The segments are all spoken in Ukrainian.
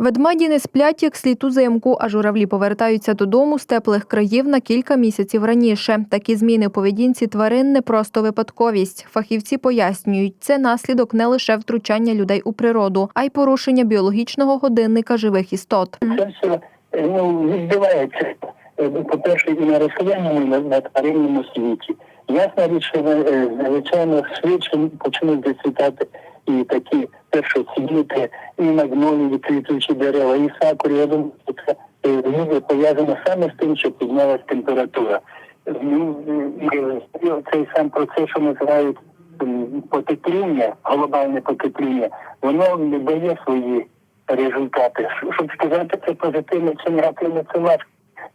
Ведмеді не сплять, як слід у зимку, а журавлі повертаються додому з теплих країв на кілька місяців раніше. Такі зміни поведінці тварин не просто випадковість. Фахівці пояснюють, це наслідок не лише втручання людей у природу, а й порушення біологічного годинника живих істот. Це все ну, відбувається, е, по-перше, і на рослинному, і на, тваринному світі. Ясна річ, що е, звичайно швидше почнуть зацвітати і такі першоцвіти, і магнолії, квітучі дерева, і сакури. Я думаю, що це ніби пов'язано саме з тим, що піднялась температура. Ну, цей сам процес, що називають потепління, глобальне потепління, воно не дає свої результати. Щоб сказати, це позитивно чи негативно, це важко.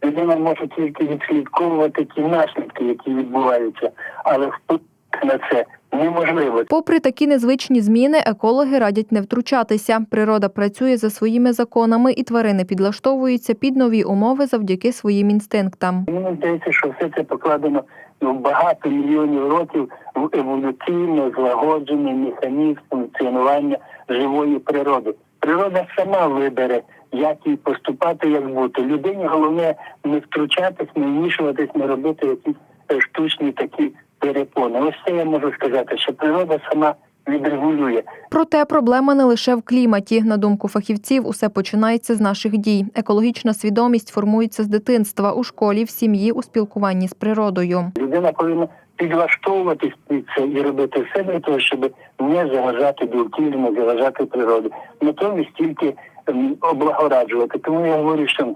Людина може тільки відслідковувати ті наслідки, які відбуваються, але вплив на це неможливо. Попри такі незвичні зміни, екологи радять не втручатися. Природа працює за своїми законами, і тварини підлаштовуються під нові умови завдяки своїм інстинктам. Мені здається, що все це покладено ну, багато мільйонів років в еволюційно злагоджений механізм функціонування живої природи. Природа сама вибере, як їй поступати, як бути. Людині головне не втручатись, не вмішуватись, не робити якісь е, штучні такі перепони. Ось це я можу сказати, що природа сама відрегулює. Проте проблема не лише в кліматі. На думку фахівців, усе починається з наших дій. Екологічна свідомість формується з дитинства у школі, в сім'ї, у спілкуванні з природою. Людина повинна підлаштовуватись під це і робити все для того, щоб не заважати довкіллю, не заважати природі. Натомість тільки ем, облагораджувати. Тому я говорю, що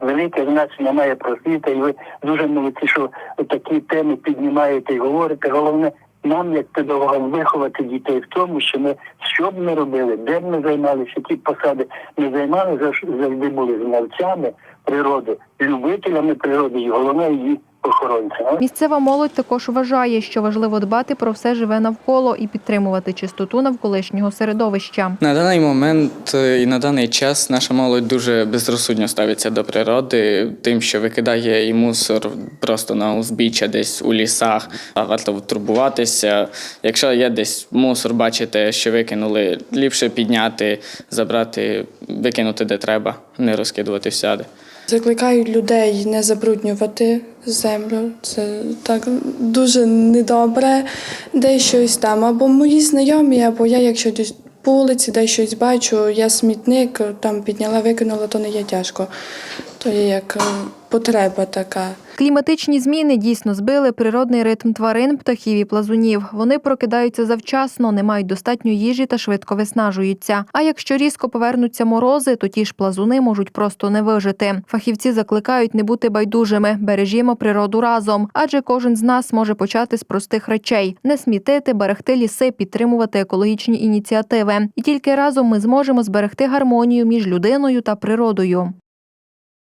велике значення має просвіта, і ви дуже молодці, що такі теми піднімаєте і говорите. Головне нам, як педагогам, виховати дітей в тому, що ми що б ми робили, де б ми займалися, які посади ми займали, зав- завжди були знавцями природи, любителями природи і головне її охоронцями. Місцева молодь також вважає, що важливо дбати про все живе навколо і підтримувати чистоту навколишнього середовища. На даний момент е, і на даний час наша молодь дуже безрозсудно ставиться до природи, тим, що викидає і мусор просто на узбіччя десь у лісах. А Варто турбуватися. Якщо є десь мусор, бачите, що викинули, ліпше підняти, забрати, викинути де треба, не розкидувати всяди. Закликають людей не забруднювати землю. Це так дуже недобре. Де щось там. Або мої знайомі, або я, якщо десь по вулиці, де щось бачу, я смітник там підняла, викинула, то не є тяжко. То є як е, потреба така. Кліматичні зміни дійсно збили природний ритм тварин, птахів і плазунів. Вони прокидаються завчасно, не мають достатньо їжі та швидко виснажуються. А якщо різко повернуться морози, то ті ж плазуни можуть просто не вижити. Фахівці закликають не бути байдужими, бережімо природу разом, адже кожен з нас може почати з простих речей: не смітити, берегти ліси, підтримувати екологічні ініціативи. І тільки разом ми зможемо зберегти гармонію між людиною та природою.